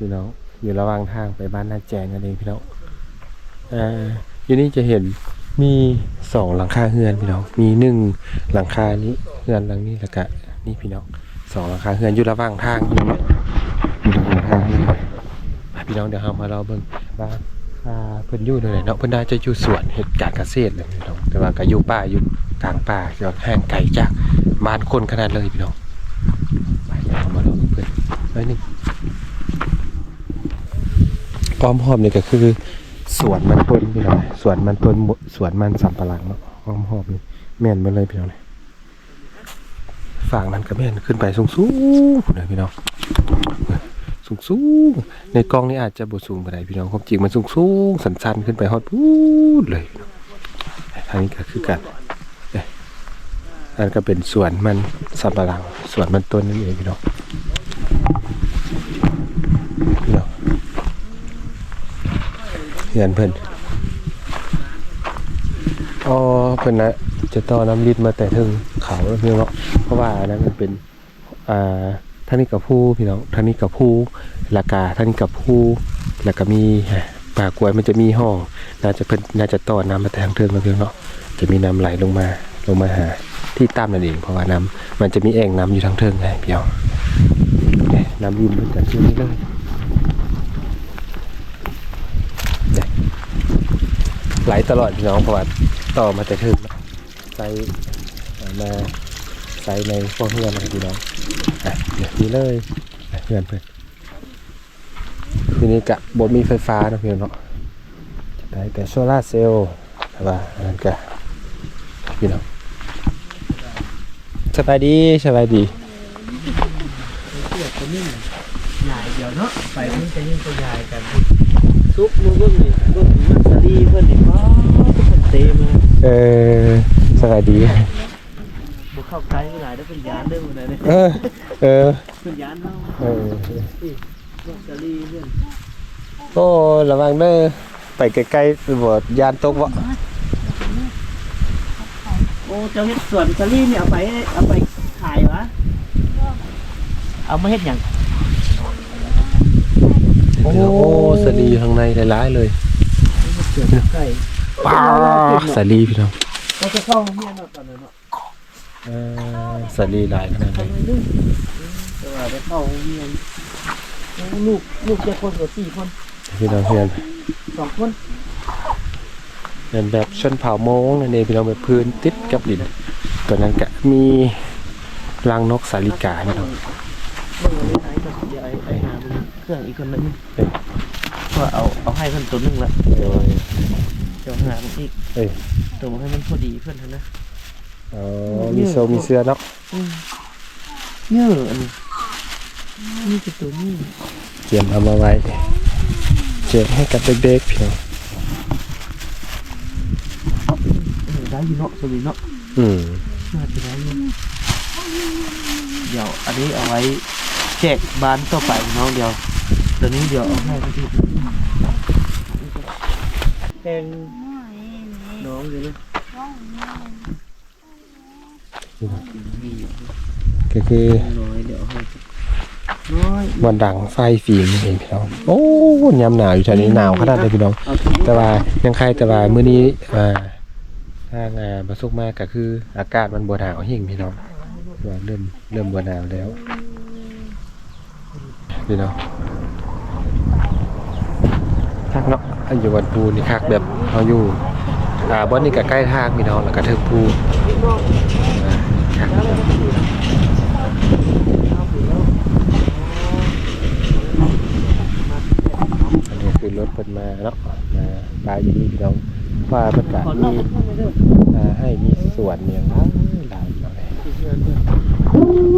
พี่น้อง อยู่ระหว่างทางไปบ้านนาแจงนั่นเองพี่น้องอ่าอยู่นี่จะเห็นมีสองหลังคาเฮือนพี่น้อง มีหนึ่งหลังคานี้เฮือนหลังนี้แล้วก็นี่พี่น้องสองหลังคาเฮือนอยู่ระหว่างทางอยู่ระหว่างทางพี่น้องเดี๋ยวเรามาเราเบิ่งว่าเพิ่นอยู่ตรงไหนเนาะเพิ่นน่าจะอยู่สวนเฮ็ดการเกษตรเลยพี่น้องแต่ว่าก็อยู่ป่าอยู่กลางป่าที่ว่ห่างไกลจากบ้านคนขนาดเลยพี่น้องไปเดี๋ยวเรามาเราเพิ่นไว้หนึ่ง อ้อมหอมนี่ก็คือสวนมันต้นพี่น้องสวนมันต้นสวนมันสำปะหลังเนาะอ้อมหอมนี่แม่นมาเลยพี่น้องเลยฝั่งนั้นก็แม่นขึ้นไปสูงสูงเลยพี่น้องสูงสูงในกล้องนี่อาจจะบ่สูงไปานพี่น้องความจริงมันสูงสูงๆสันๆขึ้นไปฮอดพูดเลยทางนี้ก็คือกันเอ้ยอันก็เป็นสวนมันสำปะหลังสวนมันต้นนั่นเองพี่น้องพี่น้อง เฮือนเพิ่นอ๋อเพิ่นนะจะต่อน้ำลิดมาแต่ถึงเขาแล้วพี่องเนาะเพราะว่านั้นมันเป็นอ่าท่านี้กับผู้พี่น้องท่านี้กับผู้ราคาท่านี้กับผู้แล้วก็มีป่ากล้วยมันจะมีห้อง น่าจะเพิ่นน่าจะต่อน้ำมาแต่ทางเทิงแล้วพี่องเนาะจะมีน้ำไหลลงมาลงมาหา ที่ตามนั่นเองเพราะว่าน้ำมันจะมีแอ่งน้ำอยู่ทางเทิงไงพี่น้องเนี่ยน้ำยิ้มเพิ่นจะชื่อนี้เลย ไหลตลอดพี่น้องเพราะว่าต่อมาแต่ถึงใส่มาใส่ในพวกเฮือนนะครับพี่น้องอะเดี๋ยวนี้เลยเฮือนเพื่อนทีนี้กะบนมีไฟฟ้านะพี่น้องเนาะได้แต่โซลาร์เซลล์แต่ว่านนั้นกะพี่น้องสบายดีสบายดีเกียดตัวนิ่งใหญ่เดี๋ยวเนาะไปมันจะยิ่งตัวใหญ่กัน ซุปมือเบิ่งนี่เบิ่งมันสลีเพิ่นนี่ป้าเพิ่นเตมาเออสบายดี บ่เข้าใกล้ไม่ได้เด้อเพิ่นยานเด้อมื้อนั้นเออ เออเพิ่นยานเฮาเออเบิ่งสลีเพิ่นโอ้ระวังเด้อไปใกล้ๆบ่ยานตกบ่โอ้เจ้าเฮ็ดสวนสลีนี่เอาไปเอาไปขายวะเอามาเฮ็ดหยัง โอ้สลีอยู่ข้างในหลายๆเลยเสือไก่ป้าสลีพี่น้องเราจะเข้าเฮียนเนาะตอนนั้นเนาะเออสลีหลายขนาดทำนี้ไมนึงแต่ว่าได้เข้าเฮียนลูกลูกจะคนกับ4คนพี่น้องเพื่อนสองคนเป็นแบบชนเผ่าโมงนั่นเองพี่น้องแบบพื้นติดกับดินตัวนั้นก็มีรังนกสาลิกาพี่น้อง รื่องอีกคนนึงก็เอาเอาให้เพิ่นตัวหนึงละเออเดี๋ยวหามันอีกเอ้ยตัวให้มันพอดีเพื่อนเท่านะอ๋อมีโซมีเสื้อเนาะเยอะอันนี้นี่คือตัวนี้เตรียมเอามาไว้เจ็บให้กับเด็กๆพี่น้องเออได้อยู่เนาะสวีเนาะอืมน่าจะได้อยู่เดี๋ยวอันนี้เอาไว้แจกบ้านต่อไปเนาะเดี๋ยว ตัวนี้เดี๋ยวเอาให้พี่แทงน้องอยู่นะมีอยู่ก็คือน้อยเดี๋ยวเอาให้น้อยวันดังไฟฟิล์มนี่เองพี่น้องโอ้ยามหนาวอยู่แถวนี้หนาวขนาดเลยพี่น้องเอาที่แต่ว่ายังใครแต่ว่ามื้อนี้อ่าทางอ่าประสบมากก็คือ อากาศมันบ่หนาวหิ่งพี่น้องว่าเริ่มเริ่มบ่หนาวแล้วพี่น้อง คักเนาะอันยู่วันภูนี่คักแบบเอาอยู่อ่าบ่อนนี่ก็ใกล้ทางพี่น้องแล้วก็เทิงภูอ่าคักอันนี้คือรถเพิ่นมาเนาะมาบายอยู่นี่พี่น้องว่าเพิ่นก็ขอมีเล่าเข้าให้มีสวนเนี่ยหลายหลายหลายที่เพื่อนเพื่อ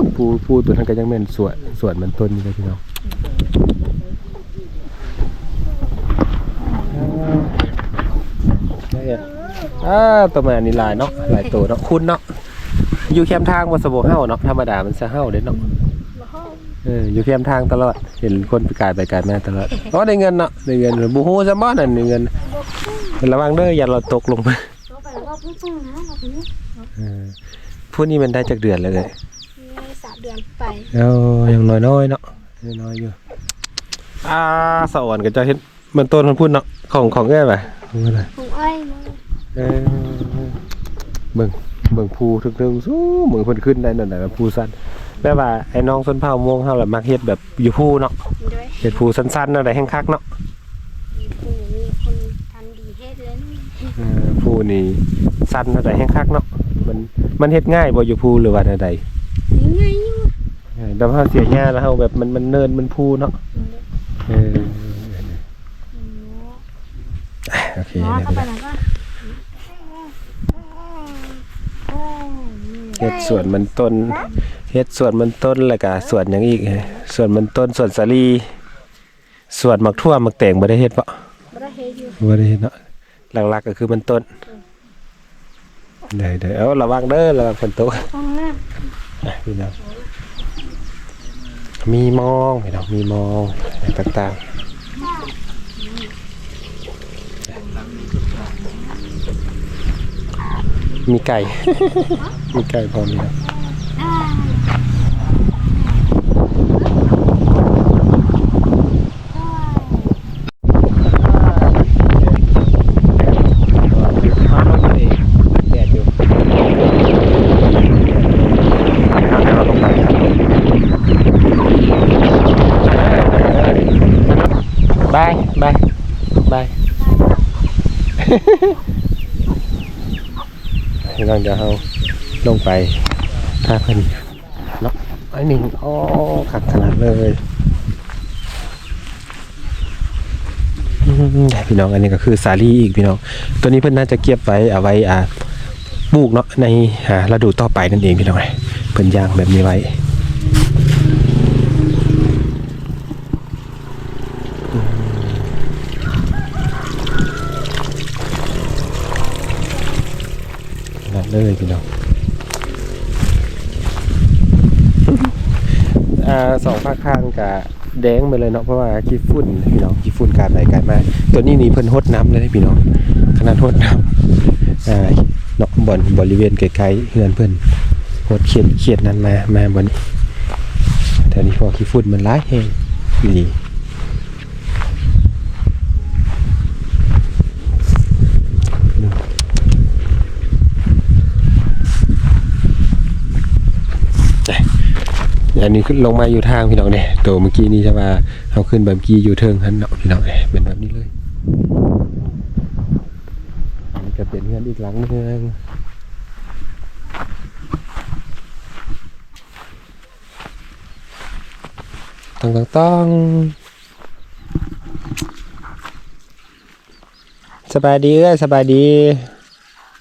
นปูปูตัวนั้นก็ยังเป็นสวนสวนมันต้นอยู่เลยพี่น้อง อ่าตัวมานี่หลายเนาะหลายตัวเนาะคุณเนาะอยู่แคมทางบ่สะบเฮาเนาะธรรมดามันจะเฮาเด้เนาะเอออยู่แคมทางตลอดเห็นคนไปกายไปกายมาตลอดอ๋อได้เงินเนาะได้เงินบูฮูซะบ่นั่นได้เงินระวังเด้ออย่าเราตกลงไปก็ไปแล้วก็พุ่งพุ่งนะเราไปนี่เออผู้นี้มันได้จากเดือนแล้วเลยมีสามเดือนไปเอายังน้อยๆเนาะน้อยๆอยู่อ่าสวรรค์ก็จะเห็นมันต้นมันพูดเนาะของของแก่ป่ะว่าอะไรผมอ้อยมา เออเบิ่งเบิ่งภูทึกทึงสู้เบิ่งเพิ่นขึ้นได้นั่นน่ะภูสั้นแม่ว่าไอ้น้องส้นเผาม่วงเฮาล่ะมักเฮ็ดแบบอยู่ภูเนาะด้วยเฮ็ดภูสั้นๆนั่นแหละแห่งคักเนาะมีผู้มีคนทำดีเฮ็ดเลยนี่เออภูนี่สั้นนั่นแหละแห่งคักเนาะมันมันเฮ็ดง่ายบ่อยู่ภูหรือว่าใดยังไงอยู่ๆง่ายแต่ว่าเฮาเสียหญ้าแล้วเฮาแบบมันมันเนินมันภูเนาะเออโอเคเนาะเดี๋ยวเข้าไปนะแล้วก็ เฮ็ดสวนมันต้นเฮ็ดสวนมันต้นแล้วก็สวนหยังอีกสวนมันต้นสวนสาลีสวนมักทั่วมักแตงบ่ได้เฮ็ดปะบ่ได้เฮ็ดอยู่บ่ได้เฮ็ดเนาะหลักๆก็คือมันต้นได้ได้เอาระวังเด้อระวังฝนตกห้องน้อะพี่น้องมีมองพี่น้องมีมองต่างๆ มีไก่ มีไก่พร้อมแล้วำอ่าแดดอยู่เราต้องไปบาย บาย บาย พี่น้องเดี๋ยวเราลงไปท่าเพิ่นเนาะไอ้หนึ่งโอ้ขัดขนาดเลยพี่น้องอันนี้ก็คือสาลี่อีกพี่น้อง ตัวนี้เพื่อนน่าจะเก็บไว้เอาไว้อ่าปลูกเนาะในหาฤดูต่อไปนั่นเองพี่น้องเพิ่นย่างแบบนี้ไว้ เลยพี่น้องสองภาคข้างกับแดงไปเลยเนาะเพราะว่าขี้ฝุ่นพี่น้องขี้ฝุ่นการไหลการมา ตัวนี้นี่เพิ่นหดน้ำเลยพี่น้องขนาดหดน้ำอ่าเนาะบ่อนบริเวณไกลๆเฮือนเพิ่นหดเขียดเขียดนั้นมามาบนนี้แต่นี่พอขี้ฝุ่นมันร้ายแฮงนี่ อันนี้ขึ้นลงมาอยู่ทางพี่น้องเนี่ยตัวเมื่อกี้นี่จะว่าเอาขึ้นแบบเมื่อกี้อยู่เทิงหันเนาะพี่น้องเนี่ยเป็นแบบนี้เลยอันนี้ก็เป็นเงินอีกหลังนึงต้องต้องต้องสบายดีเอ้ยสบายดี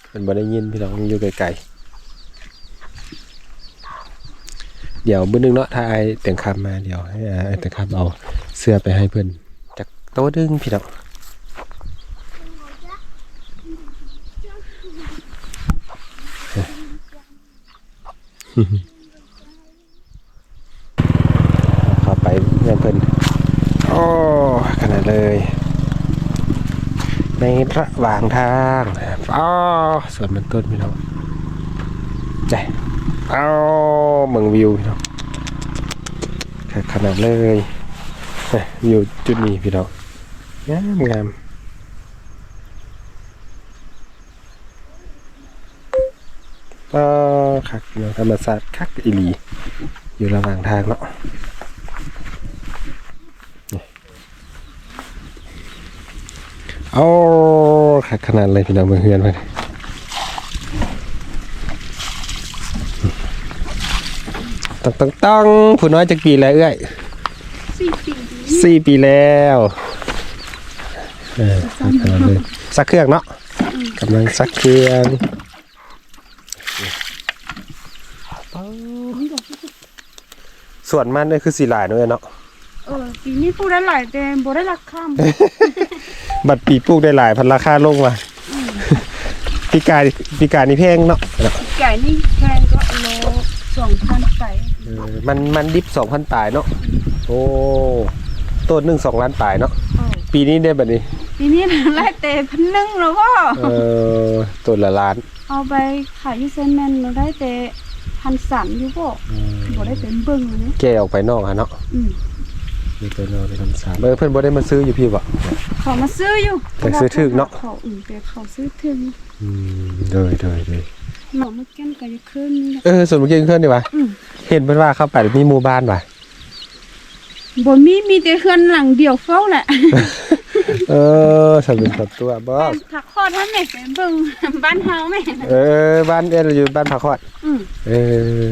เป็นบ่ได้ยินพี่น้องอยู่ไกลๆ เดี๋ยวมื้อนึงเนาะถ้าไอแต่งคำมาเดี๋ยวให้ไอแต่งคำเอาเสื้อไปให้เพื่อนจากโต๊ะดึงพี่น้องเข้าไปเงินเพิ่อนโอ้ขนาดเลย ในระหว่างทางอ๋อสวนมันต้นพี่น้องใจ เอาเมืองวิวพี่น้องขนาดเลยอยู่จุดนี้พี่น้องงามงามก็คักพี่น้องธรรมศาสตร์คักอีลีอยู่ระหว่างทางเนาะนี่โอ้ขัดขนาดเลยพี่น้องเมืองเฮือนไป ต้องต้องต้องผู้น้อยจะกี่แล้วเอ้ยสี่ปีสี่ปีแล้วเออขัดขนาดเลยซักเครื่องเนาะกำลังซักเครื่องส่วนมันเนี่ยคือสีหลายเนาะเนาะเออปีนี้พูดได้หลายแต่บ่ได้ราคาบัตรปีปลูกได้หลายพันราคาลงว่ะปีกายปีกายนี่แพงเนาะไก่นี่แพงก็โล สองพันไปเออมันมันดิบสองพันปลายเนาะโอ้ต้นหนึ่งสองล้านปลายเนาะเออปีนี้ได้แบบนี้ ปีนี้ไล่แต่พันหนึ่งแล้วก็เออต้นละล้านเอาไปขายที่เซนแมนเราได้แต่พันสามอยู่บ่บ่ได้เป็นเบิ่งเลยนะแก้ออกไปนอกฮะเนาะอืม มีตัวโนในคำสามเออเพิ่นบ่ได้มาซื้ออยู่พี่บ่ เขามาซื้ออยู่แต่ซื้อถึกเนาะ เขาอื่นแต่เขาซื้อถึงอืมเลยเลยเลยหมอมาแก้นก็จะขึ้นนี่แหละ เออส่วนเมื่อกี้เพื่อนดีวะอืม เห็นเพิ่นว่าเข้าไปมีหมู่บ้านว่ะบ่มีมีแต่เฮือนหลังเดียวเฝ้าแหละเออสรุปกับตัวบ่ผักคอดท่านแม่ไปเบิ่งบ้านเฮาแม่เออบ้านเอ็นอยู่บ้านผาคอดอืมเออ